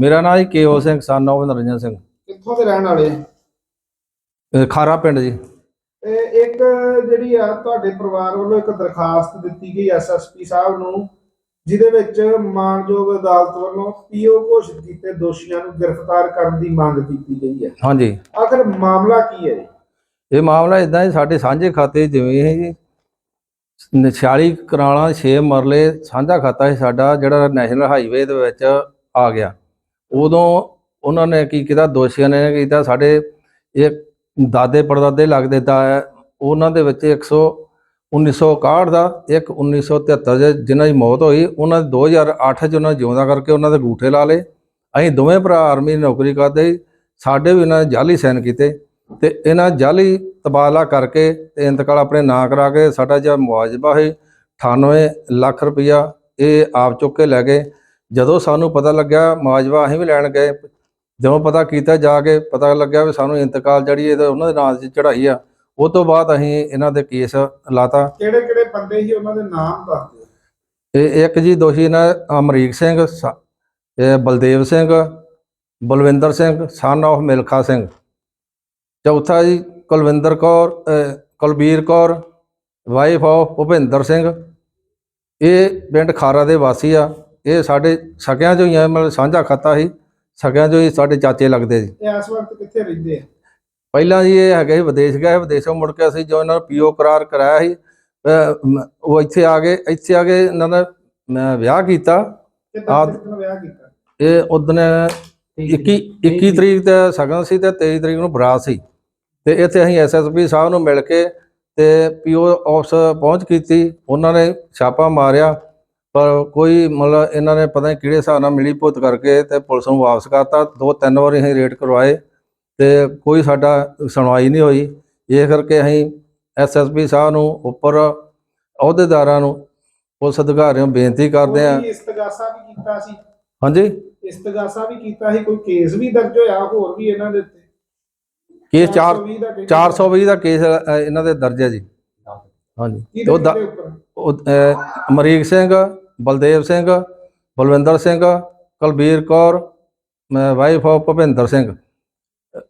ਮੇਰਾ ਨਾਮ ਹੈ ਕੇਓ ਸਿੰਘ ਸਨ of ਨਰਿੰਜਨ ਸਿੰਘ। ਕਿੱਥੋਂ ਦੇ ਰਹਿਣ ਵਾਲੇ ਅਹ ਖਾਰਾ ਪਿੰਡ ਜੀ। ਇਹ ਇੱਕ ਜਿਹੜੀ ਆ ਤੁਹਾਡੇ ਪਰਿਵਾਰ ਵੱਲੋਂ ਇੱਕ ਦਰਖਾਸਤ ਦਿੱਤੀ ਗਈ ਐਸਐਸਪੀ ਸਾਹਿਬ ਨੂੰ ਜਿਹਦੇ ਵਿੱਚ ਮਾਨਯੋਗ ਅਦਾਲਤ ਵੱਲੋਂ ਪੀਓ ਘੋਸ਼ਿਤ ਕੀਤੇ ਦੋਸ਼ੀਆਂ ਨੂੰ ਗ੍ਰਿਫਤਾਰ ਕਰਨ ਦੀ ਮੰਗ ਕੀਤੀ ਗਈ ਹੈ। ਹਾਂਜੀ। ਆਖਰ ਮਾਮਲਾ ਕੀ ਹੈ ਜੀ? ਇਹ ਮਾਮਲਾ ਇਦਾਂ ਹੈ ਸਾਡੇ ਸਾਂਝੇ ਖਾਤੇ ਜਿਵੇਂ ਹੈ ਜੀ 46 ਕਰਾਲਾਂ 6 ਮਰਲੇ ਸਾਂਝਾ ਖਾਤਾ ਸੀ ਸਾਡਾ ਜਿਹੜਾ ਨੈਸ਼ਨਲ ਹਾਈਵੇ ਦੇ ਵਿੱਚ ਆ ਗਿਆ। ਉਦੋਂ ਉਹਨਾਂ ਨੇ ਕੀ ਕੀਤਾ, ਦੋਸ਼ੀਆਂ ਨੇ ਕੀਤਾ, ਸਾਡੇ ਇਹ ਦਾਦੇ ਪੜਦਾਦੇ ਲੱਗਦੇ ਤਾਂ ਉਹਨਾਂ ਦੇ ਵਿੱਚ 100 1961 ਦਾ, ਇੱਕ 1973 ਦੇ ਜਿਨ੍ਹਾਂ ਦੀ ਮੌਤ ਹੋਈ, ਉਹਨਾਂ ਦੇ 2008 ਚ ਉਹਨਾਂ ਜਿਉਂਦਾ ਕਰਕੇ ਉਹਨਾਂ ਦੇ ਗੂਠੇ ਲਾ ਲਏ। ਅਸੀਂ ਦੋਵੇਂ ਭਰਾ ਆਰਮੀ ਨੌਕਰੀ ਕਰਦੇ, ਸਾਡੇ ਵੀ ਉਹਨਾਂ ਨੇ ਜਾਲੀ ਸਾਈਨ ਕੀਤੇ ਤੇ ਇਹਨਾਂ ਜਾਲੀ ਤਬਾਦਲਾ ਕਰਕੇ ਤੇ ਇੰਤਕਾਲ ਆਪਣੇ ਨਾਂ ਕਰਾ ਕੇ ਸਾਡਾ ਜਿਹੜਾ ਮੁਆਵਜ਼ਾ ਹੈ 98 ਲੱਖ ਰੁਪਇਆ ਇਹ ਆਪ ਚੁੱਕ ਕੇ ਲੈ ਗਏ। ਜਦੋਂ ਸਾਨੂੰ ਪਤਾ ਲੱਗਿਆ ਮੁਆਵਜ਼ਾ ਅਸੀਂ ਵੀ ਲੈਣ ਗਏ ਜਦੋਂ ਪਤਾ ਕੀਤਾ ਜਾ ਕੇ ਪਤਾ ਲੱਗਿਆ ਵੀ ਸਾਨੂੰ ਇੰਤਕਾਲ ਜਿਹੜੀ ਇਹ ਤਾਂ ਉਹਨਾਂ ਦੇ ਨਾਂ 'ਚ ਚੜਾਈ ਆ ਉਹ ਤੋਂ ਬਾਅਦ ਅਸੀਂ ਇਹਨਾਂ ਦੇ ਕੇਸ ਲਾਤਾ। ਕਿਹੜੇ ਕਿਹੜੇ ਬੰਦੇ ਸੀ ਉਹਨਾਂ ਦੇ ਨਾਮ ਦੱਸ ਦਿਓ। ਇਹ ਇੱਕ ਜੀ ਦੋਸ਼ੀ ਨੇ ਅਮਰੀਕ ਸਿੰਘ ਇਹ ਬਲਦੇਵ ਸਿੰਘ ਬਲਵਿੰਦਰ ਸਿੰਘ ਸਨ of ਮਿਲਖਾ ਸਿੰਘ। ਚੌਥਾ ਜੀ ਕੁਲਵਿੰਦਰ ਕੌਰ ਕੁਲਬੀਰ ਕੌਰ ਵਾਈਫ of ਭੁਪਿੰਦਰ ਸਿੰਘ। ਇਹ ਪਿੰਡ ਖਾਰਾ ਦੇ ਵਾਸੀ ਆ। ਇਹ ਸਾਡੇ ਸਕਿਆਂ ਚੋਂ ਹੀ ਆ ਮਤਲਬ ਸਾਂਝਾ ਖਾਤਾ ਸੀ ਸਕਿਆਂ ਚੋਂ ਹੀ ਸਾਡੇ ਚਾਚੇ ਲੱਗਦੇ ਜੀ ਇਹ ਇਸ ਵਕਤ ਕਿੱਥੇ ਰਹਿੰਦੇ ਆ? ਪਹਿਲਾਂ ਜੀ ਇਹ ਹੈਗੇ ਸੀ ਵਿਦੇਸ਼ ਗਏ ਵਿਦੇਸ਼ੋਂ ਮੁੜ ਕੇ ਅਸੀਂ ਜੋ ਇਹਨਾਂ ਨੂੰ ਪੀਓ ਕਰਾਰ ਕਰਾਇਆ ਸੀ ਅਹ, ਉਹ ਇੱਥੇ ਆ ਗਏ ਇੱਥੇ ਆ ਕੇ ਇਹਨਾਂ ਦਾ ਮੈਂ ਵਿਆਹ ਕੀਤਾ। ਕਿੱਦਾਂ ਆਹ- ਕਿੱਦਾਂ ਵਿਆਹ ਕੀਤਾ? ਇਹ ਉਦਨ 21 21 ਤਰੀਕ ਤੇ ਸਗਨ ਸੀ ਤੇ 23 ਤਰੀਕ ਨੂੰ ਬਰਾਤ ਸੀ। ਤੇ ਇੱਥੇ ਅਸੀਂ ਐਸਐਸਪੀ ਸਾਹਿਬ ਨੂੰ ਮਿਲ ਕੇ ਤੇ ਪੀਓ ਆਫਿਸ ਪਹੁੰਚ ਕੀਤੀ ਉਹਨਾਂ ਨੇ ਛਾਪਾ ਮਾਰਿਆ। ਪਰ ਕੋਈ ਮਤਲਬ ਇਹਨਾਂ ਨੇ ਪਤਾ ਨਹੀਂ ਕਿਹੜੇ ਹਿਸਾਬ ਨਾਲ ਮਿਲੀ ਭੁੱਤ ਕਰਕੇ ਤੇ ਪੁਲਿਸ ਨੂੰ ਵਾਪਸ ਕਰਤਾ ਦੋ ਤਿੰਨ ਵਾਰੀ ਅਸੀਂ ਰੇਡ ਕਰਵਾਏ ਤੇ ਕੋਈ ਸਾਡਾ ਸੁਣਵਾਈ ਨਹੀਂ ਹੋਈ। ਇਹ ਕਰਕੇ ਅਸੀਂ ਐਸਐਸਪੀ ਸਾਹਿਬ ਨੂੰ ਉੱਪਰ ਅਹੁਦੇਦਾਰਾਂ ਨੂੰ ਪੁਲਿਸ ਅਧਿਕਾਰੀਆਂ ਨੂੰ ਬੇਨਤੀ ਕਰਦੇ ਕੋਈ ਇਸਤਗਾਸਾ ਵੀ ਕੀਤਾ ਸੀ? ਹਾਂਜੀ? ਇਸਤਗਾਸਾ ਵੀ ਕੀਤਾ ਸੀ? ਕੋਈ ਕੇਸ ਵੀ ਦਰਜ ਹੋਇਆ ਹੋਰ ਵੀ ਇਹਨਾਂ ਦੇ ਉੱਤੇ? ਕੇਸ 4 420 ਦਾ ਕਹਿੰਦੇ 420 ਦਾ ਕੇਸ ਇਹਨਾਂ ਦੇ ਦਰਜ ਹੈ ਜੀ। ਹਾਂਜੀ। ਉਹ ਅਮਰੀਕ ਸਿੰਘ ਬਲਦੇਵ ਸਿੰਘ, ਬਲਵਿੰਦਰ ਸਿੰਘ, ਕੁਲਬੀਰ ਕੌਰ ਵਾਈਫ ਆਫ ਭੁਪਿੰਦਰ ਸਿੰਘ,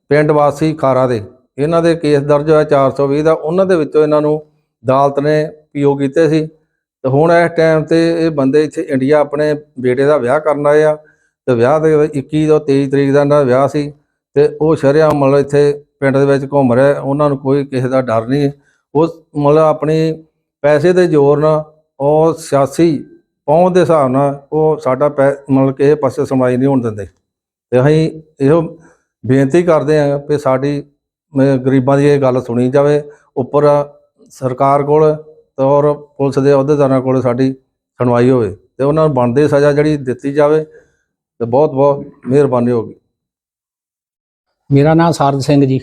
ਪਿੰਡ ਵਾਸੀ ਖਾਰਾ ਦੇ। ਇਹਨਾਂ ਦੇ ਕੇਸ ਦਰਜ ਹੋਇਆ 420 ਦਾ। ਉਹਨਾਂ ਦੇ ਵਿੱਚੋਂ ਇਹਨਾਂ ਨੂੰ ਅਦਾਲਤ ਨੇ ਪੀਓ ਕੀਤੇ ਸੀ। ਤੇ ਹੁਣ ਇਸ ਟਾਈਮ ਤੇ ਇਹ ਬੰਦੇ ਇੱਥੇ ਇੰਡੀਆ ਆਪਣੇ ਬੇਟੇ ਦਾ ਵਿਆਹ ਕਰਨ ਆਏ ਆ। ਤੇ ਵਿਆਹ ਦੇ ਵਿੱਚ 21 ਤੋਂ 23 ਤਰੀਕ ਦਾ ਇਹਨਾਂ ਦਾ ਵਿਆਹ ਸੀ। ਤੇ ਉਹ ਸ਼ਰਿਆਮ ਮਤਲਬ ਇੱਥੇ ਪਿੰਡ ਦੇ ਵਿੱਚ ਘੁੰਮ ਰਿਹਾ। ਉਹਨਾਂ ਨੂੰ ਕੋਈ ਕਿਸੇ ਦਾ ਡਰ ਨਹੀਂ। ਉਹ ਮਤਲਬ ਆਪਣੀ ਪੈਸੇ ਦੇ ਜ਼ੋਰ ਨਾਲ ਉਹ ਸਿਆਸੀ ਪਹੁੰਚ ਦੇ ਹਿਸਾਬ ਨਾਲ ਉਹ ਸਾਡਾ ਪੈ- ਮਤਲਬ ਕਿ ਇਹ ਪਾਸੇ ਸੁਣਵਾਈ ਨਹੀਂ ਹੋਣ ਦਿੰਦੇ। ਤੇ ਅਸੀਂ ਇਹੋ ਬੇਨਤੀ ਕਰਦੇ ਹਾਂ ਕਿ ਸਾਡੀ ਮ- ਗਰੀਬਾਂ ਦੀ ਇਹ ਗੱਲ ਸੁਣੀ ਜਾਵੇ। ਉੱਪਰ ਸਰਕਾਰ ਕੋਲ ਤੇ ਔਰ ਪੁਲਿਸ ਦੇ ਅਹੁਦੇਦਾਰਾਂ ਕੋਲ ਸਾਡੀ ਸੁਣਵਾਈ ਹੋਵੇ ਤੇ ਉਹਨਾਂ ਨੂੰ ਬਣਦੀ ਸਜ਼ਾ ਜਿਹੜੀ ਦਿੱਤੀ ਜਾਵੇ ਤੇ ਬਹੁਤ ਬਹੁਤ ਮਿਹਰਬਾਨੀ ਹੋਗੀ ਮੇਰਾ ਨਾਮ ਸਾਰਦ ਸਿੰਘ ਜੀ।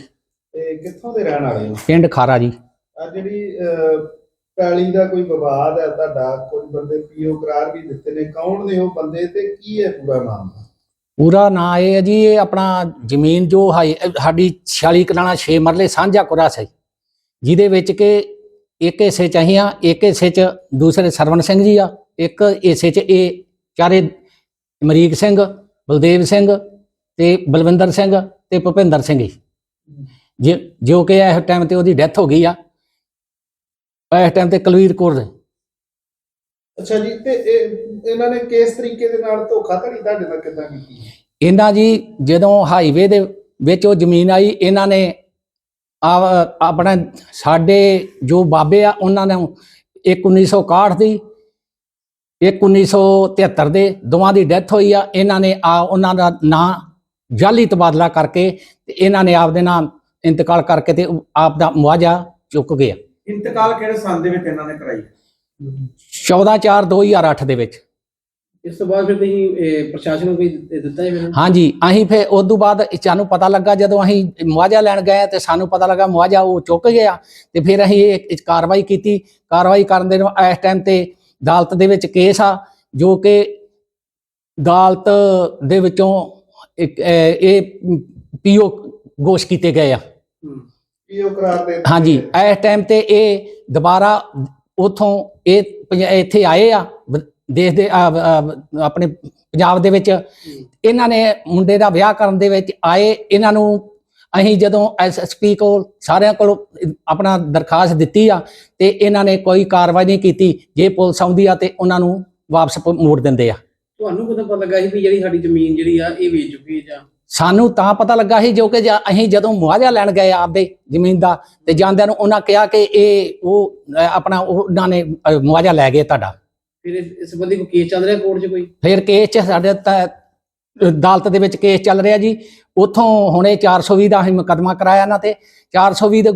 ਤੇ ਕਿੱਥੋਂ ਦੇ ਰਹਿਣ ਵਾਲੇ ਹੋ? ਪਿੰਡ ਖਾਰਾ ਜੀ। ਆ ਜਿਹੜੀ ਅਹ, ਪੈਲੀ ਦਾ ਕੋਈ ਵਿਵਾਦ ਹੈ, ਤੁਹਾਡਾ ਕੋਈ ਬੰਦੇ ਪੀਓ ਕਰਾਰ ਵੀ ਦਿੱਤੇ ਨੇ, ਕੌਣ ਨੇ ਉਹ ਬੰਦੇ ਤੇ ਕੀ ਹੈ ਪੂਰਾ ਮਾਮਲਾ? ਪੂਰਾ ਨਾਂ ਇਹ ਹੈ ਜੀ, ਇਹ ਆਪਣਾ ਜ਼ਮੀਨ ਜੋ ਹਾਈ ਸਾਡੀ 46 ਕਨਾਲਾ 6 ਮਰਲੇ ਸਾਂਝਾ ਕੁਰਾ ਸੀ। ਜਿਹਦੇ ਵਿੱਚ ਕਿ ਇੱਕ ਹਿੱਸੇ ਚ ਅਸੀਂ ਆ, ਇੱਕ ਹਿੱਸੇ ਚ ਦੂਸਰੇ ਸਰਵਨ ਸਿੰਘ ਜੀ ਆ, ਇੱਕ ਹਿੱਸੇ ਚ ਇਹ ਚਾਰੇ ਅਮਰੀਕ ਸਿੰਘ, ਬਲਦੇਵ ਸਿੰਘ ਤੇ ਬਲਵਿੰਦਰ ਸਿੰਘ ਤੇ ਭੁਪਿੰਦਰ ਸਿੰਘ ਜੀ। ਜੇ- ਜੋ ਕਿ ਇਸ ਟਾਈਮ ਤੇ ਉਹਦੀ ਡੈਥ ਹੋ ਗਈ ਆ। ਇਸ ਟਾਈਮ ਤੇ ਕੁਲਵੀਰ ਕੌਰ ਦੇ ਅੱਛਾ ਜੀ ਤੇ ਇਹ ਇਹਨਾਂ ਨੇ ਕਿਸ ਤਰੀਕੇ ਦੇ ਨਾਲ ਧੋਖਾਧੜੀ ਤੁਹਾਡੇ ਨਾਲ ਕਿੱਦਾਂ ਕੀਤੀ? ਹੈ? ਇਹਨਾਂ ਜੀ ਜਦੋਂ ਹਾਈਵੇ ਦੇ ਵਿੱਚ ਉਹ ਜ਼ਮੀਨ ਆਈ ਇਹਨਾਂ ਨੇ ਆ- ਆਪਣਾ ਸਾਡੇ ਜੋ ਬਾਬੇ ਆ ਉਹਨਾਂ ਨੇ ਇੱਕ 1961 ਦੀ ਇੱਕ 1973 ਦੇ ਦੋਵਾਂ ਦੀ ਡੈਥ ਹੋਈ ਆ। ਇਹਨਾਂ ਨੇ ਆ ਉਹਨਾਂ ਦਾ ਨਾਂ ਜਾਲੀ ਤਬਾਦਲਾ ਕਰਕੇ ਤੇ ਇਹਨਾਂ ਨੇ ਆਪਦੇ ਨਾਮ ਇੰਤਕਾਲ ਕਰਕੇ ਤੇ ਆਪ ਦਾ ਮੁਆਵਜ਼ਾ ਚੁੱਕ ਗਿਆ। ਇੰਤਕਾਲ ਕਿਹੜੇ ਸੰਨ ਦੇ ਵਿੱਚ ਇਹਨਾਂ ਨੇ ਕਰਾਈ? 14 4 2008 ਦੇ ਵਿੱਚ। ਇਸ ਤੋਂ ਬਾਅਦ ਫਿਰ ਤੁਸੀਂ ਇਹ, ਪ੍ਰਸ਼ਾਸਨ ਨੂੰ ਕੋਈ ਦਿੱਤਾ ਹੈ ਫਿਰ ਹਾਂਜੀ ਅਸੀਂ ਫਿਰ ਉਸ ਤੋਂ ਬਾਅਦ ਸਾਨੂੰ ਪਤਾ ਲੱਗਾ ਜਦੋਂ ਅਸੀਂ ਮੁਆਵਜ਼ਾ ਲੈਣ ਗਏ ਤੇ ਸਾਨੂੰ ਪਤਾ ਲੱਗਾ ਮੁਆਵਜ਼ਾ ਉਹ ਚੁੱਕ ਗਿਆ ਤੇ ਫਿਰ ਅਸੀਂ ਇਹ ਇਹ ਕਾਰਵਾਈ ਕੀਤੀ। ਕਾਰਵਾਈ ਕਰਨ ਦੇ ਨੂੰ ਇਸ ਟਾਈਮ ਤੇ ਅਦਾਲਤ ਦੇ ਵਿੱਚ ਕੇਸ ਆ ਜੋ ਕਿ ਅਦਾਲਤ ਦੇ ਵਿੱਚੋਂ ਇੱਕ, ਅਹ, ਇਹ ਪੀਓ ਗੋਸ਼ ਕੀਤੇ ਗਏ ਆ। ਪੀਓ ਕਰਾਰ ਦੇ ਹਾਂਜੀ ਇਸ ਟਾਈਮ ਤੇ ਇਹ ਦੁਬਾਰਾ ਉਥੋਂ ਇਹ ਪੰਜ- ਇੱਥੇ ਆਏ ਆ ਵ- ਦੇਸ਼ ਦੇ ਆਪਣੇ ਪੰਜਾਬ ਦੇ ਵਿੱਚ। ਇਹਨਾਂ ਨੇ ਮੁੰਡੇ ਦਾ ਵਿਆਹ ਕਰਨ ਦੇ ਵਿੱਚ ਆਏ। ਇਹਨਾਂ ਨੂੰ ਅਸੀਂ ਜਦੋਂ ਐਸਐਸਪੀ ਕੋਲ ਸਾਰਿਆਂ ਕੋਲ ਆਪਣਾ ਦਰਖਾਸਤ ਦਿੱਤੀ ਆ ਤੇ ਇਹਨਾਂ ਨੇ ਕੋਈ ਕਾਰਵਾਈ ਨਹੀਂ ਕੀਤੀ। ਜੇ ਪੁਲਿਸ ਆਉਂਦੀ ਆ ਤੇ ਉਹਨਾਂ ਨੂੰ ਵਾਪਸ ਪ- ਮੋੜ ਦਿੰਦੇ ਆ। ਤੁਹਾਨੂੰ ਕਦੋਂ ਪਤਾ ਲੱਗਾ ਸੀ ਵੀ ਜਿਹੜੀ ਸਾਡੀ ਜ਼ਮੀਨ ਜਿਹੜੀ ਆ ਇਹ ਵੇਚ ਚੁੱਕੀ ਹੈ ਜਾਂ ਸਾਨੂੰ ਤਾਂ ਪਤਾ ਲੱਗਾ ਸੀ ਜੋ ਕਿ ਅਸੀਂ ਜਦੋਂ ਮੁਆਵਜ਼ਾ ਲੈਣ ਗਏ ਆਪਦੇ ਜ਼ਮੀਨ ਦਾ ਤੇ ਜਾਂਦਿਆਂ ਨੂੰ ਉਹਨਾਂ ਕਿਹਾ ਕਿ ਇਹ ਉਹ ਆਪਣਾ ਉਹਨਾਂ ਨੇ ਮੁਆਵਜ਼ਾ ਲੈ ਗਏ ਤੁਹਾਡਾ। ਫਿਰ ਇਸ ਸੰਬੰਧੀ ਕੋਈ ਕੇਸ ਚੱਲ ਰਿਹਾ ਕੋਰਟ 'ਚ ਕੋਈ? ਫਿਰ ਕੇਸ ਚ ਸਾਡੇ ਤਾਂ ਅਦਾਲਤ ਦੇ ਵਿੱਚ ਕੇਸ ਚੱਲ ਰਿਹਾ ਜੀ। ਉਥੋਂ ਹੁਣੇ 420 ਦਾ ਅਸੀਂ ਮੁਕੱਦਮਾ ਕਰਾਇਆ ਇਹਨਾਂ ਤੇ। 420 ਦੇ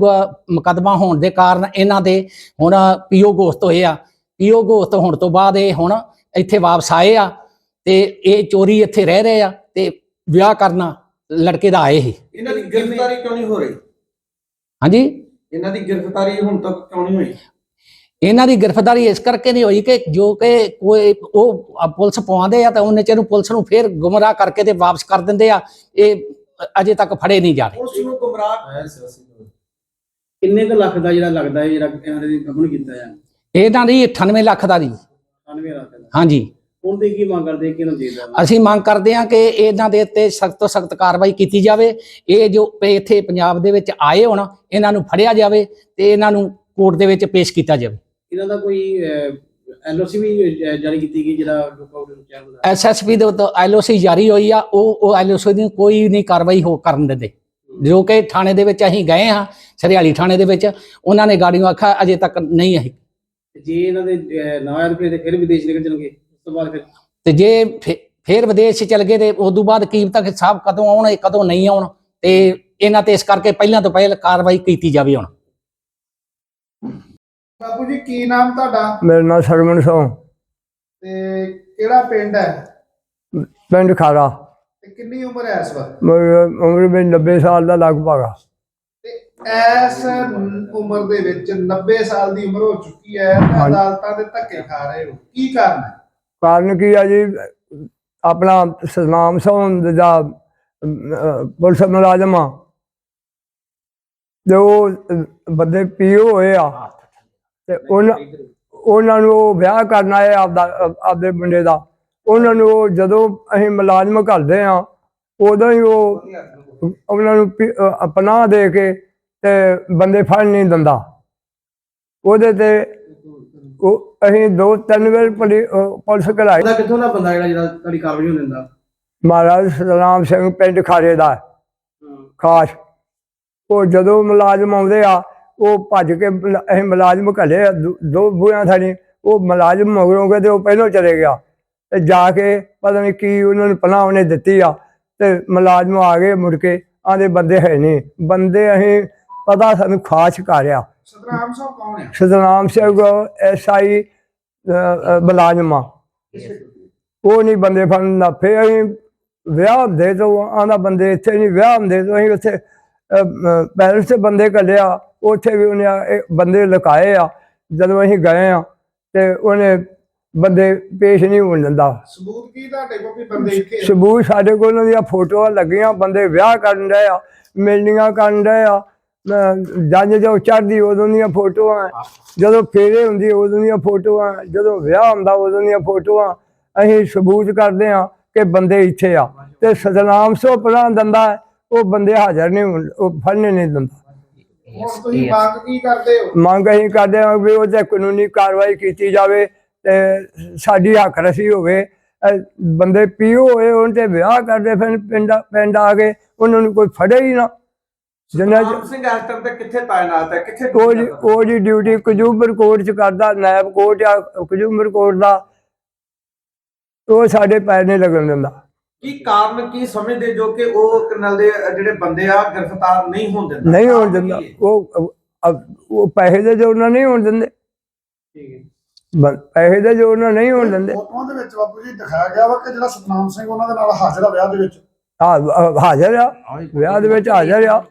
ਮੁਕੱਦਮਾ ਹੋਣ ਦੇ ਕਾਰਨ ਇਹਨਾਂ ਦੇ ਹੁਣ ਪੀਓ ਗੋਸ਼ਤ ਹੋਏ ਆ। ਪੀਓ ਗੋਸ਼ਤ ਹੋਣ ਤੋਂ ਬਾਅਦ ਇਹ ਹੁਣ ਇੱਥੇ ਵਾਪਸ ਆਏ ਆ ਤੇ ਇਹ ਚੋਰੀ ਇੱਥੇ ਰਹਿ ਰਹੇ ਆ ਤੇ ਵਿਆਹ ਕਰਨਾ ਲੜਕੇ ਦਾ ਆਏ ਸੀ। ਇਹਨਾਂ ਦੀ ਗ੍ਰਿਫਤਾਰੀ ਕਿਉਂ ਨਹੀਂ ਹੋ ਰਹੀ? ਹਾਂਜੀ? ਇਹਨਾਂ ਦੀ ਗ੍ਰਿਫਤਾਰੀ ਹੁਣ ਤੱਕ ਕਿਉਂ ਨਹੀਂ ਹੋਈ? ਇਹਨਾਂ ਦੀ ਗ੍ਰਿਫਤਾਰੀ ਇਸ ਕਰਕੇ ਨਹੀਂ ਹੋਈ ਕਿ ਜੋ ਕਿ ਕੋਈ ਉਹ ਪੁਲਿਸ ਪਵਾਉਂਦੇ ਆ ਤਾਂ ਉਹਨੇ ਚਿਰ ਨੂੰ ਪੁਲਿਸ ਨੂੰ ਫੇਰ ਗੁੰਮਰਾਹ ਕਰਕੇ ਤੇ ਵਾਪਸ ਕਰ ਦਿੰਦੇ ਆ। ਇਹ ਅਜੇ ਤੱਕ ਫੜੇ ਨਹੀਂ ਜਾ ਰਹੇ। ਉਸ ਨੂੰ ਗੁੰਮਰਾਹ ਕਿੰਨੇ ਕੁ ਲੱਖ ਦਾ ਜਿਹੜਾ ਲੱਗਦਾ ਹੈ ਜਿਹੜਾ ਇਹਨਾਂ ਦੇ ਗਬਨ ਕੀਤਾ ਹੈ ਇਹਨਾਂ ਦੀ 98 ਲੱਖ ਦਾ ਜੀ। 98 ਲੱਖ ਦਾ। ਹਾਂਜੀ। ਹੁਣ ਤੇ ਕੀ ਮੰਗ ਕਰਦੇ ਕਿ ਇਹਨਾਂ ਨੂੰ ਚਾਹੀਦਾ ਵਾ? ਅਸੀਂ ਮੰਗ ਕਰਦੇ ਹਾਂ ਕਿ ਇਹਨਾਂ ਦੇ ਉੱਤੇ ਸਖਤ ਤੋਂ ਸਖਤ ਕਾਰਵਾਈ ਕੀਤੀ ਜਾਵੇ। ਇਹ ਜੋ ਇੱਥੇ ਪੰਜਾਬ ਦੇ ਵਿੱਚ ਆਏ ਹੋਣ ਇਹਨਾਂ ਨੂੰ ਫੜਿਆ ਜਾਵੇ ਤੇ ਇਹਨਾਂ ਨੂੰ ਕੋਰਟ ਦੇ ਵਿੱਚ ਪੇਸ਼ ਕੀਤਾ ਜਾਵੇ। ਇਹਨਾਂ ਦਾ ਕੋਈ ਐਲਓਸੀ ਵੀ ਜਾਰੀ ਕੀਤੀ ਗਈ ਜਿਹੜਾ ਲੋਕਾਂ ਨੂੰ ਚਾਹ ਹੁੰਦਾ ਐਸਐਸਪੀ ਦੇ ਉੱਤੇ ਐਲਓਸੀ ਜਾਰੀ ਹੋਈ ਆ ਉਹ ਉਹ ਐਲਓਸੀ ਦੀ ਕੋਈ ਨਹੀਂ ਕਾਰਵਾਈ ਹੋ ਕਰਨ ਦਿੰਦੇ। ਜੋ ਕਿ ਥਾਣੇ ਦੇ ਵਿੱਚ ਅਸੀਂ ਗਏ ਹਾਂ ਸਰਿਆਲੀ ਥਾਣੇ ਦੇ ਵਿੱਚ ਉਹਨਾਂ ਨੇ ਗਾੜੀਆਂ ਆਖਿਆ ਅਜੇ ਤੱਕ ਨਹੀਂ ਆਈ। ਜੇ ਇਹਨਾਂ ਦੇ ਨਾ ਤੇ ਫਿਰ ਵਿਦੇਸ਼ ਨਿਕਲ ਜਾਣਗੇ। ਤੋਂ ਬਾਅਦ ਫਿਰ ਤੇ ਜੇ ਫੇਰ ਵਿਦੇਸ਼ ਚਲ ਗਏ ਤੇ ਉਸ ਤੋਂ ਬਾਅਦ ਕੀ ਤੱਕ ਸਾਹਿਬ ਕਦੋਂ ਆਉਣ ਕਦੋਂ ਨਹੀਂ ਆਉਣ ਤੇ ਇਹਨਾਂ ਤੇ ਇਸ ਕਰਕੇ ਪਹਿਲਾਂ ਤੋਂ ਪਹਿਲਾਂ ਕਾਰਵਾਈ ਕੀਤੀ ਜਾਵੇ ਹੁਣ। ਬਾਪੂ ਜੀ ਕੀ ਨਾਮ ਤੁਹਾਡਾ? ਮੇਰਾ ਨਾਮ ਸਰਵਣ ਸੋਂ ਤੇ ਕਿਹੜਾ ਪਿੰਡ ਹੈ? ਪਿੰਡ ਖਾਰਾ। ਤੇ ਕਿੰਨੀ ਉਮਰ ਹੈ ਇਸ ਵਕਤ ਮੇਰੀ ਉਮਰ ਵੀ 90 ਸਾਲ ਦਾ ਲਗਭਗ ਆ। ਤੇ ਇਸ ਉਮਰ ਦੇ ਵਿੱਚ 90 ਸਾਲ ਦੀ ਉਮਰ ਹੋ ਚੁੱਕੀ ਹੈ ਤੇ। ਅਦਾਲਤਾਂ ਦੇ ਧੱਕੇ ਖਾ ਰਹੇ ਹੋ। ਕੀ ਕਾਰਨ ਹੈ? ਕਾਰਨ ਕੀ ਆ ਜੀ? ਆਪਣਾ ਸਤਨਾਮ ਸੋਂ ਦਾ ਪੁਲਿਸ ਮੁਲਾਜ਼ਮ ਆ। ਤੇ ਉਹ ਬੰਦੇ ਪੀਓ ਹੋਏ ਆ। ਤੇ ਉਹਨਾਂ ਉਹਨਾਂ ਨੂੰ ਉਹ ਵਿਆਹ ਕਰਨਾ ਹੈ ਆਪਦਾ, ਆਪਦੇ ਮੁੰਡੇ ਦਾ। ਉਹਨਾਂ ਨੂੰ ਉਹ ਜਦੋਂ ਅਸੀਂ ਮੁਲਾਜ਼ਮ ਘੱਲਦੇ ਆ, ਉਦੋਂ ਹੀ ਉਹ ਉਹਨਾਂ ਨੂੰ ਪੀ- ਪਨਾਹ ਦੇ ਕੇ ਤੇ ਬੰਦੇ ਫੜ ਨਹੀਂ ਦਿੰਦਾ। ਉਹਦੇ ਤੇ ਉਹ ਅਸੀਂ ਦੋ ਤਿੰਨ ਵਾਰ ਪੁਲੀ- ਅਹ ਪੁਲਿਸ ਘਲਾਈ ਉਹਦਾ ਕਿੱਥੋਂ ਦਾ ਬੰਦਾ ਜਿਹੜਾ ਜਿਹੜਾ ਤੁਹਾਡੀ ਕਾਰਵਾਈ ਹੋਣ ਦਿੰਦਾ? ਮਹਾਰਾਜ ਸਤਨਾਮ ਸਿੰਘ ਪਿੰਡ ਖਾਰੇ ਦਾ। ਖਾਸ। ਉਹ ਜਦੋਂ ਮੁਲਾਜ਼ਮ ਆਉਂਦੇ ਆ ਉਹ ਭੱਜ ਕੇ ਮੁਲਾ- ਅਸੀਂ ਮੁਲਾਜ਼ਮ ਘੱਲੇ ਆ, ਦੋ- ਦੋ ਬੂਹਾਂ ਥਾਣੀ। ਉਹ ਮੁਲਾਜ਼ਮ ਮਗਰੋਂ ਗਏ ਤੇ ਉਹ ਪਹਿਲਾਂ ਚਲੇ ਗਿਆ। ਤੇ ਜਾ ਕੇ ਪਤਾ ਨਹੀਂ ਕੀ ਉਹਨਾਂ ਨੂੰ ਪਨਾਹ ਉਹਨੇ ਦਿੱਤੀ ਆ। ਤੇ ਮੁਲਾਜ਼ਮ ਆ ਗਏ ਮੁੜ ਕੇ ਆਂਦੇ ਬੰਦੇ ਹੈ ਨਹੀਂ। ਬੰਦੇ ਅਸੀਂ ਪਤਾ ਸਾਨੂੰ ਖਾਸ ਕਰਿਆ। ਸਤਨਾਮ ਸਾਹਿਬ ਕੌਣ ਹੈ ਸਤਨਾਮ ਸਿੰਘ ਐਸਆਈ ਮੁਲਾਜ਼ਮ ਆ। ਉਹ ਨਹੀਂ ਬੰਦੇ ਫੜਨ ਦਾ ਫੇਰ ਅਸੀਂ ਵਿਆਹ ਹੁੰਦੇ ਤੋਂ ਆਂਦਾ ਬੰਦੇ ਇੱਥੇ ਨਹੀਂ ਵਿਆਹ ਹੁੰਦੇ ਤੋਂ ਅਸੀਂ ਉੱਥੇ ਪੈਰਸ ਤੇ ਬੰਦੇ ਕੱਢਿਆ ਉੱਥੇ ਵੀ ਉਹਨੇ ਬੰਦੇ ਲੁਕਾਏ ਆ ਜਦੋਂ ਅਸੀਂ ਗਏ ਆ ਤੇ ਉਹਨੇ ਬੰਦੇ ਪੇਸ਼ ਨਹੀਂ ਹੋਣ ਦਿੰਦਾ। ਸਬੂਤ ਕੀ ਤੁਹਾਡੇ ਕੋਲ ਵੀ ਬੰਦੇ ਇੱਥੇ? ਸਬੂਤ ਸਾਡੇ ਕੋਲ ਉਹਨਾਂ ਦੀਆਂ ਫੋਟੋਆਂ ਲੱਗੀਆਂ ਬੰਦੇ ਵਿਆਹ ਕਰਨ ਡਏ ਆ ਮਿਲਣੀਆਂ ਕਰਨ ਡਏ ਆ ਜੰਜ ਜੋ ਚੜ੍ਹਦੀ ਉਦੋਂ ਦੀਆਂ ਫੋਟੋਆਂ ਜਦੋਂ ਫੇਰੇ ਹੁੰਦੀ ਉਦੋਂ ਦੀਆਂ ਫੋਟੋਆਂ ਜਦੋਂ ਵਿਆਹ ਹੁੰਦਾ ਉਦੋਂ ਦੀਆਂ ਫੋਟੋਆਂ ਅਸੀਂ ਸਬੂਤ ਕਰਦੇ ਆ ਕਿ ਬੰਦੇ ਇੱਥੇ ਆ। ਤੇ ਸਤਨਾਮ ਸੋ ਪਰਾਂ ਦੰਦਾ ਉਹ ਬੰਦੇ ਹਾਜ਼ਰ ਨਹੀਂ ਉਹ ਫੜਨੇ ਨਹੀਂ ਦਿੰਦਾ। ਹੁਣ ਤੁਸੀਂ ਮੰਗ ਕੀ ਕਰਦੇ ਹੋ? ਮੰਗ ਅਸੀਂ ਕਰਦੇ ਹਾਂ ਵੀ ਉਹ ਤੇ ਕਾਨੂੰਨੀ ਕਾਰਵਾਈ ਕੀਤੀ ਜਾਵੇ ਤੇ ਸਾਡੀ ਹੱਕ ਰਸੀ ਹੋਵੇ। ਬੰਦੇ ਪੀਓ ਹੋਏ ਉਹਨਾਂ ਤੇ ਵਿਆਹ ਕਰਦੇ ਫਿਰ ਪਿੰਡ ਪਿੰਡ ਆ ਕੇ ਉਹਨਾਂ ਨੂੰ ਕੋਈ ਫੜੇ ਹੀ ਨਾ। ਜਿੰਨਾ ਸਤਨਾਮ ਸਿੰਘ ਐਕਟਰ ਤੇ ਕਿੱਥੇ ਤਾਇਨਾਤ ਹੈ? ਕਿੱਥੇ ਉਹ ਜੀ? ਉਹ ਜੀ ਡਿਊਟੀ ਕਜੂਬਰ ਕੋਰਟ ਚ ਕਰਦਾ ਨਾਇਬ ਕੋਰਟ ਆ ਕਜੂਬਰ ਕੋਰਟ ਦਾ। ਉਹ ਸਾਡੇ ਪੈਰ ਨਹੀਂ ਲੱਗਣ ਦਿੰਦਾ। ਕੀ ਕਾਰਨ ਕੀ ਸਮਝਦੇ ਜੋ ਕਿ ਉਹ ਕਰਨਲ ਦੇ ਅ, ਜਿਹੜੇ ਬੰਦੇ ਆ ਗ੍ਰਿਫਤਾਰ ਨਹੀਂ ਹੋਣ ਦਿੰਦਾ? ਨਹੀਂ ਹੋਣ ਕਾਰਨ ਦਿੰਦਾ। ਕੀ ਹੈ? ਉਹ ਅਹ ਉਹ ਪੈਸੇ ਦੇ ਜੋ ਉਹਨਾਂ ਨਹੀਂ ਹੋਣ ਦਿੰਦੇ। ਠੀਕ ਹੈ। ਬ- ਪੈਸੇ ਦੇ ਜੋ ਉਹਨਾਂ ਨਹੀਂ ਹੋਣ ਦਿੰਦੇ। ਫੋਟੋਆਂ ਦੇ ਵਿੱਚ ਬਾਪੂ ਜੀ ਦਿਖਾਇਆ ਗਿਆ ਵਾ ਕਿ ਜਿਹੜਾ ਸਤਨਾਮ ਸਿੰਘ ਉਹਨਾਂ ਦੇ ਨਾਲ ਹਾਜ਼ਰ ਆ ਵਿਆਹ ਦੇ ਵਿੱਚ। ਹਾਂ ਅਹ ਹਾਜ਼ਰ ਆ। ਵਿਆਹ ਦੇ ਵਿੱਚ ਹਾਜ਼ਰ ਆ।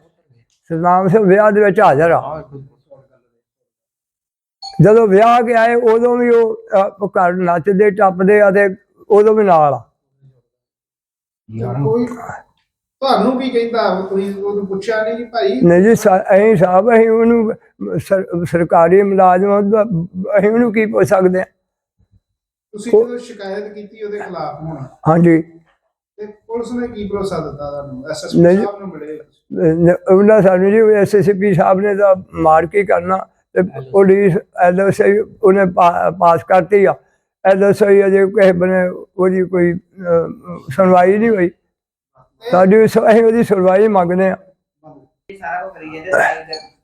ਸਤਨਾਮ ਸਿੰਘ ਵਿਆਹ ਦੇ ਵਿੱਚ ਹਾਜ਼ਰ ਆ ਜਦੋਂ ਵਿਆਹ ਕੇ ਆਏ ਉਦੋਂ ਵੀ ਉਹ ਘਰ ਨੱਚਦੇ ਟੱਪਦੇ ਆ ਤੇ ਉਦੋਂ ਵੀ ਨਾਲ ਆ। ਕੋਈ ਤੁਹਾਨੂੰ ਕੀ ਕਹਿੰਦਾ? ਤੁਸੀਂ ਉਹਨੂੰ ਪੁੱਛਿਆ ਨਹੀਂ ਕਿ ਭਾਈ? ਨਹੀਂ ਜੀ ਅਸੀਂ ਸਾਹਿਬ ਅਸੀਂ ਉਹਨੂੰ ਸਰ- ਸਰਕਾਰੀ ਮੁਲਾਜ਼ਮ ਅਸੀਂ ਉਹਨੂੰ ਕੀ ਪੁੱਛ ਸਕਦੇ ਆ? ਤੁਸੀਂ ਜਦੋਂ ਸ਼ਿਕਾਇਤ ਕੀਤੀ ਉਹਦੇ ਖਿਲਾਫ ਹੁਣ। ਹਾਂਜੀ। ਤੇ ਪੁਲਿਸ ਨੇ ਕੀ ਭਰੋਸਾ ਦਿੱਤਾ ਤੁਹਾਨੂੰ? ਐਸਐਸਪੀ ਨਹੀਂ। ਸਾਹਿਬ ਨੂੰ ਮਿਲੇ ਨ- ਉਹਨਾਂ ਸਾਨੂੰ ਜੀ ਐਸਐਸਪੀ ਸਾਹਿਬ ਨੇ ਤਾਂ ਮਾਰ ਕੇ ਕਰਨਾ ਤੇ ਪੁਲਿਸ ਐਲਓਸੀ ਉਹਨੇ ਪਾ- ਪਾਸ ਕਰਤੀ ਆ। ਐਲਓਸੀ ਅਜੇ ਕਿਸੇ ਬਨੇ ਉਹਦੀ ਕੋਈ ਅਹ, ਸੁਣਵਾਈ ਨਹੀਂ ਹੋਈ। ਸਾਡੀ ਸ- ਅਸੀਂ ਉਹਦੀ ਸੁਣਵਾਈ ਮੰਗਦੇ ਆ।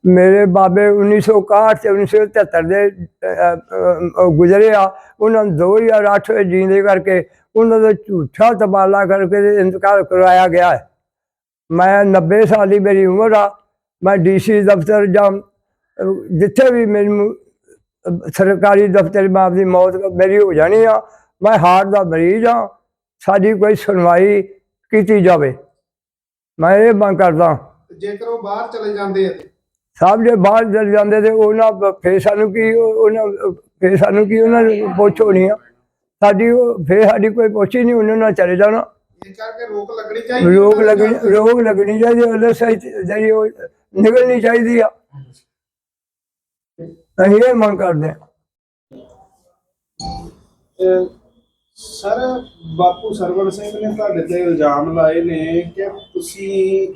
ਮੇਰੇ ਬਾਬੇ 1961 ਤੇ 1973 ਦੇ ਅਹ, ਅਹ, ਅਹ, ਗੁਜ਼ਰੇ ਆ। ਉਹਨਾਂ ਨੂੰ 2008 ਵਿੱਚ ਜੀਂਦੇ ਕਰਕੇ ਉਹਨਾਂ ਦਾ ਝੂਠਾ ਤਬਾਲਾ ਕਰਕੇ ਇੰਤਕਾਲ ਕਰਵਾਇਆ ਗਿਆ ਹੈ। ਮੈਂ 90 ਸਾਲ ਦੀ ਮੇਰੀ ਉਮਰ ਆ ਮੈਂ ਡੀਸੀ ਦਫ਼ਤਰ ਜਾਂ ਜਿੱਥੇ ਵੀ ਮੈਨੂੰ ਸਰਕਾਰੀ ਦਫ਼ਤਰ ਮੈਂ ਆਪਦੀ ਮੌਤ ਮੇਰੀ ਹੋ ਜਾਣੀ ਆ ਮੈਂ ਹਾਰਟ ਦਾ ਮਰੀਜ਼ ਆ ਸਾਡੀ ਕੋਈ ਸੁਣਵਾਈ ਕੀਤੀ ਜਾਵੇ। ਮੈਂ ਇਹ ਮੰਗ ਕਰਦਾ ਜੇਕਰ ਉਹ ਬਾਹਰ ਚਲੇ ਜਾਂਦੇ ਆ ਸਭ ਜੇ ਬਾਹਰ ਚਲੇ ਜਾਂਦੇ ਤੇ ਉਹਨਾਂ ਫੇਰ ਸਾਨੂੰ ਕੀ ਉਹ- ਉਹਨਾਂ ਫੇਰ ਸਾਨੂੰ ਕੀ ਉਹਨਾਂ ਨੂੰ ਪੁੱਛ ਹੋਣੀ ਆ? ਸਾਡੀ ਉਹ ਫੇਰ ਸਾਡੀ ਕੋਈ ਪੁੱਛ ਹੀ ਨਹੀਂ ਉਹਨਾਂ ਨਾਲ ਚਲੇ ਜਾਣਾ। ਇਹ ਕਰਕੇ ਰੋਕ ਲੱਗਣੀ ਚਾਹੀਦੀ ਰੋਗ ਲੱਗਣੀ ਰੋਗ ਲੱਗਣੀ ਚਾਹੀਦੀ ਉਹਦੇ ਸਹੀ ਜਿਹੜੀ ਉਹ ਨਿਕਲਣੀ ਚਾਹੀਦੀ ਆ। ਅਸੀਂ ਇਹ ਮੰਗ ਕਰਦੇ ਹਾਂ। ਸਰ ਬਾਪੂ ਸਰਵਣ ਸਿੰਘ ਨੇ ਤੁਹਾਡੇ ਤੇ ਇਲਜ਼ਾਮ ਲਾਏ ਨੇ ਕਿ ਤੁਸੀਂ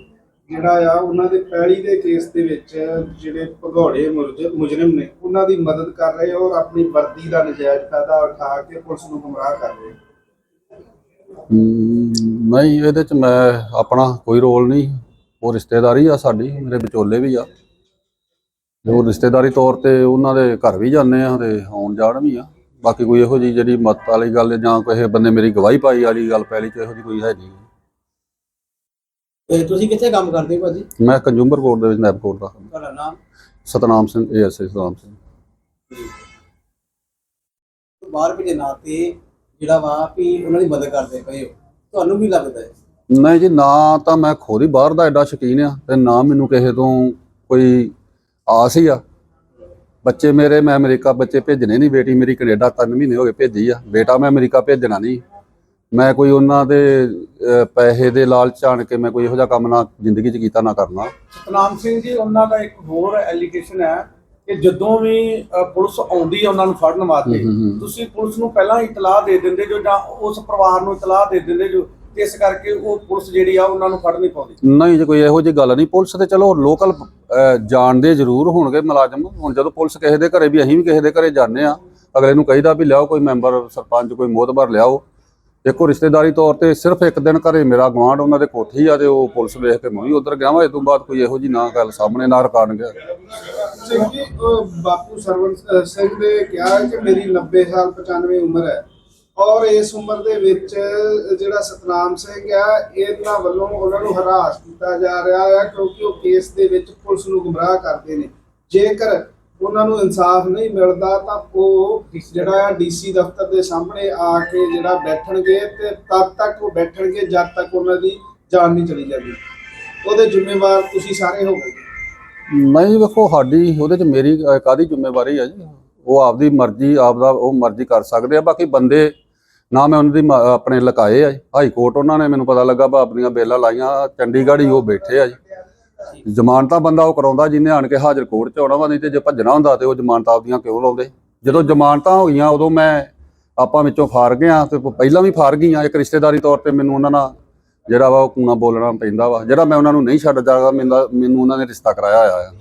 ਜਿਹੜਾ ਆ, ਉਹਨਾਂ ਦੇ ਪਹਿਲੀ ਦੇ ਕੇਸ ਦੇ ਵਿੱਚ ਜਿਹੜੇ ਭਗੌੜੇ ਮੁਜਰਮ ਨੇ, ਉਹਨਾਂ ਦੀ ਮਦਦ ਕਰ ਰਹੇ ਔਰ ਆਪਣੀ ਵਰਦੀ ਦਾ ਨਜਾਇਜ਼ ਫਾਇਦਾ ਉਠਾ ਕੇ ਪੁਲਿਸ ਨੂੰ ਗੁੰਮਰਾਹ ਕਰ ਰਹੇ ਨਹੀਂ, ਇਹਦੇ ਚ ਮੈਂ ਆਪਣਾ ਕੋਈ ਰੋਲ ਨਹੀਂ। ਉਹ ਰਿਸ਼ਤੇਦਾਰੀ ਆ ਸਾਡੀ, ਮੇਰੇ ਵਿਚੋਲੇ ਵੀ ਆ। ਜੋ ਰਿਸ਼ਤੇਦਾਰੀ ਤੌਰ ਤੇ ਉਹਨਾਂ ਦੇ ਘਰ ਵੀ ਜਾਂਦੇ ਆ ਤੇ ਆਉਣ ਜਾਣ ਵੀ ਆ। ਬਾਕੀ ਕੋਈ ਇਹੋ ਜੀ ਜਿਹੜੀ ਮਤ ਵਾਲੀ ਗੱਲ ਜਾਂ ਕਿਸੇ ਬੰਦੇ ਮੇਰੀ ਗਵਾਹੀ ਪਾਈ ਵਾਲੀ ਗੱਲ ਪਹਿਲੀ ਚ ਇਹੋ ਜੀ ਕੋਈ ਹੈ ਨਹੀਂ ਤੇ ਤੁਸੀਂ ਕਿੱਥੇ ਕੰਮ ਕਰਦੇ ਹੋ ਭਾਜੀ? ਮੈਂ ਕੰਜ਼ੂਮਰ ਕੋਰਟ ਦੇ ਵਿੱਚ ਨੈਬ ਕੋਰਟ ਦਾ ਤੁਹਾਡਾ ਨਾਮ? ਸਤਨਾਮ ਸਿੰਘ ਏਐਸਆਈ ਸਤਨਾਮ ਸਿੰਘ। ਬਾਹਰ ਭੇਜੇ ਨਾਂ ਤੇ ਜਿਹੜਾ ਵਾ ਵੀ ਉਹਨਾਂ ਦੀ ਮਦਦ ਕਰਦੇ ਪਏ ਹੋ। ਤੁਹਾਨੂੰ ਕੀ ਲੱਗਦਾ ਹੈ? ਨਹੀਂ ਜੀ ਨਾ ਤਾਂ ਮੈਂ ਖੁਦ ਹੀ ਬਾਹਰ ਦਾ ਐਡਾ ਸ਼ੌਕੀਨ ਆ ਤੇ ਨਾ ਮੈਨੂੰ ਕਿਸੇ ਤੋਂ ਕੋਈ ਆਸ ਹੀ ਆ। ਬੱਚੇ ਮੇਰੇ ਮੈਂ ਅਮਰੀਕਾ ਬੱਚੇ ਭੇਜਣੇ ਨਹੀਂ ਬੇਟੀ ਮੇਰੀ ਕੈਨੇਡਾ ਤਿੰਨ ਮਹੀਨੇ ਹੋ ਗਏ ਭੇਜੀ ਆ। ਬੇਟਾ ਮੈਂ ਅਮਰੀਕਾ ਭੇਜਣਾ ਨਹੀਂ। ਮੈਂ ਕੋਈ ਉਹਨਾਂ ਦੇ ਅਹ, ਪੈਸੇ ਦੇ ਲਾਲਚ ਆਣ ਕੇ ਮੈਂ ਕੋਈ ਇਹੋ ਜਿਹਾ ਕੰਮ ਨਾ ਜ਼ਿੰਦਗੀ 'ਚ ਕੀਤਾ ਨਾ ਕਰਨਾ। ਸਤਨਾਮ ਸਿੰਘ ਜੀ ਉਹਨਾਂ ਦਾ ਇੱਕ ਹੋਰ ਐਲੀਗੇਸ਼ਨ ਹੈ ਕਿ ਜਦੋਂ ਵੀ ਅ, ਪੁਲਿਸ ਆਉਂਦੀ ਹੈ ਉਹਨਾਂ ਨੂੰ ਫੜਨ ਵਾਸਤੇ। ਤੁਸੀਂ ਪੁਲਿਸ ਨੂੰ ਪਹਿਲਾਂ ਇਤਲਾਹ ਦੇ ਦਿੰਦੇ ਜੋ ਜਾਂ ਉਸ ਪਰਿਵਾਰ ਨੂੰ ਇਤਲਾਹ ਦੇ ਦਿੰਦੇ ਜੋ ਤੇ ਇਸ ਕਰਕੇ ਉਹ ਪੁਲਿਸ ਜਿਹੜੀ ਆ ਉਹਨਾਂ ਨੂੰ ਫੜ ਨਹੀਂ ਪਾਉਂਦੀ। ਨਹੀਂ ਜੇ ਕੋਈ ਇਹੋ ਜਿਹੀ ਗੱਲ ਨਹੀਂ। ਪੁਲਿਸ ਤੇ ਚਲੋ ਲੋਕਲ ਜਾਣਦੇ ਜ਼ਰੂਰ ਹੋਣਗੇ ਮੁਲਾਜ਼ਮ। ਹੁਣ ਜਦੋਂ ਪੁਲਿਸ ਕਿਸੇ ਦੇ ਘਰੇ ਵੀ ਅਸੀਂ ਵੀ ਕਿਸੇ ਦੇ ਘਰੇ ਜਾਂਦੇ ਆ ਅਗਲੇ ਨੂੰ ਕਹੀਦਾ ਵੀ ਲਿਆਓ ਕੋਈ ਮੈਂਬਰ ਸਰਪੰਚ ਕੋਈ ਮੋਹਤਬਰ ਲਿਆਓ। ਦੇਖੋ, ਰਿਸ਼ਤੇਦਾਰੀ ਤੌਰ ਤੇ ਸਿਰਫ ਇੱਕ ਦਿਨ ਘਰੇ ਮੇਰਾ ਗਵਾਂਢ ਉਹਨਾਂ ਦੇ ਕੋਠੀ ਆ ਤੇ ਉਹ ਪੁਲਿਸ ਵੇਖ ਕੇ ਮੈਂ ਵੀ ਉਧਰ ਗਿਆ ਵਾ ਇਸ ਤੋਂ ਬਾਅਦ ਕੋਈ ਇਹੋ ਜੀ ਨਾ ਗੱਲ ਸਾਹਮਣੇ ਨਾ ਰਕਾਨ ਗਿਆ। ਸਿੰਘ ਬਾਪੂ ਸਰਵਣ ਸਿੰਘ ਨੇ ਕਿਹਾ ਕਿ ਮੇਰੀ 90 ਸਾਲ 95 ਉਮਰ ਹੈ ਔਰ ਇਸ ਉਮਰ ਦੇ ਵਿੱਚ ਜਿਹੜਾ ਸਤਨਾਮ ਸਿੰਘ ਆ, ਇਹਨਾਂ ਵੱਲੋਂ ਉਹਨਾਂ ਨੂੰ ਹਰਾਸ ਕੀਤਾ ਜਾ ਰਿਹਾ ਹੈ ਕਿਉਂਕਿ ਉਹ ਕੇਸ ਦੇ ਵਿੱਚ ਪੁਲਿਸ ਨੂੰ ਗੁੰਮਰਾਹ ਕਰਦੇ ਨੇ। ਜੇਕਰ ਉਹਨਾਂ ਨੂੰ ਇਨਸਾਫ ਨਹੀਂ ਮਿਲਦਾ ਤਾਂ ਉਹ ਜਿਹੜਾ ਡੀਸੀ ਦਫ਼ਤਰ ਦੇ ਸਾਹਮਣੇ ਆ ਕੇ ਜਿਹੜਾ ਬੈਠਣਗੇ ਤੇ ਤਦ ਤੱਕ ਉਹ ਬੈਠਣਗੇ ਜਦ ਤੱਕ ਉਹਨਾਂ ਦੀ ਜਾਨ ਨਹੀਂ ਚਲੀ ਜਾਂਦੀ। ਉਹਦੇ ਜ਼ਿੰਮੇਵਾਰ ਤੁਸੀਂ ਸਾਰੇ ਹੋਵੋਗੇ। ਨਹੀਂ ਵੇਖੋ ਸਾਡੀ ਉਹਦੇ ਚ ਮੇਰੀ ਅਹ, ਕਾਹਦੀ ਜ਼ਿੰਮੇਵਾਰੀ ਆ ਜੀ? ਉਹ ਆਪਦੀ ਮਰਜ਼ੀ ਆਪਦਾ ਉਹ ਮਰਜ਼ੀ ਕਰ ਸਕਦੇ ਆ ਬਾਕੀ ਬੰਦੇ ਨਾ ਮੈਂ ਉਹਨਾਂ ਦੀ ਆਪਣੇ ਲਕਾਏ ਆ ਜੀ। ਹਾਈ ਕੋਰਟ ਉਹਨਾਂ ਨੇ ਮੈਨੂੰ ਪਤਾ ਲੱਗਾ ਆਪਣੀਆਂ ਬੇਲਾਂ ਲਾਈਆਂ ਚੰਡੀਗੜ੍ਹ ਹੀ ਉਹ ਬੈਠੇ ਆ ਜੀ। ਜ਼ਮਾਨਤਾਂ ਬੰਦਾ ਉਹ ਕਰਾਉਂਦਾ ਜਿਹਨੇ ਆਣ ਕੇ ਹਾਜ਼ਰ ਕੋਰਟ ਚ ਆਉਣਾ ਵਾ, ਨਹੀਂ ਤੇ ਜੇ ਭੱਜਣਾ ਹੁੰਦਾ ਤੇ ਉਹ ਜ਼ਮਾਨਤਾਂ ਆਪਦੀਆਂ ਕਿਉਂ ਲਾਉਂਦੇ? ਜਦੋਂ ਜ਼ਮਾਨਤਾਂ ਹੋਈਆਂ, ਉਦੋਂ ਮੈਂ ਆਪਾਂ ਵਿੱਚੋਂ ਫਾਰ ਗਿਆ ਤੇ ਪਹਿਲਾਂ ਵੀ ਫਾਰ ਗਈਆਂ, ਇੱਕ ਰਿਸ਼ਤੇਦਾਰੀ ਤੌਰ ਤੇ ਮੈਨੂੰ ਉਹਨਾਂ ਨਾਲ ਜਿਹੜਾ ਵਾ ਉਹ ਕੂਣਾ ਬੋਲਣਾ ਪੈਂਦਾ ਵਾ, ਜਿਹੜਾ ਮੈਂ ਉਹਨਾਂ ਨੂੰ ਨਹੀਂ ਛੱਡ ਜਾਗਾ ਮੈਨੂੰ ਉਹਨਾਂ ਨੇ ਰਿਸ਼ਤਾ ਕਰਾਇਆ ਹੋਇਆ ਆ।